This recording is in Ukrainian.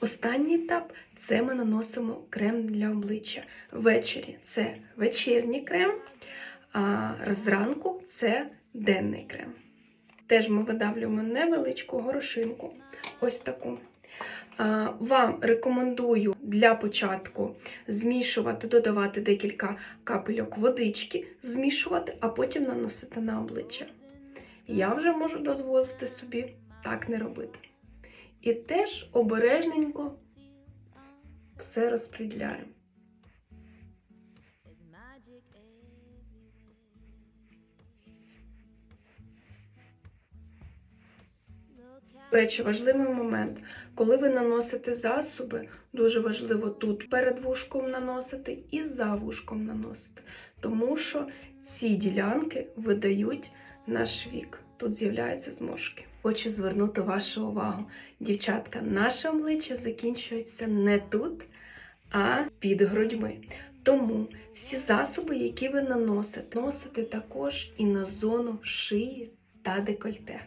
Останній етап це ми наносимо крем для обличчя. Ввечері це вечірній крем, а зранку це денний крем. Теж ми видавлюємо невеличку горошинку, ось таку. Вам рекомендую для початку змішувати, додавати декілька капельок водички, змішувати, а потім наносити на обличчя. Я вже можу дозволити собі так не робити. І теж обережненько все розподіляємо. До речі, важливий момент. Коли ви наносите засоби, дуже важливо тут перед вушком наносити і за вушком наносити. Тому що ці ділянки видають наш вік. Тут з'являються зморшки. Хочу звернути вашу увагу. Дівчатка, наше обличчя закінчується не тут, а під грудьми. Тому всі засоби, які ви наносите, носите також і на зону шиї та декольте.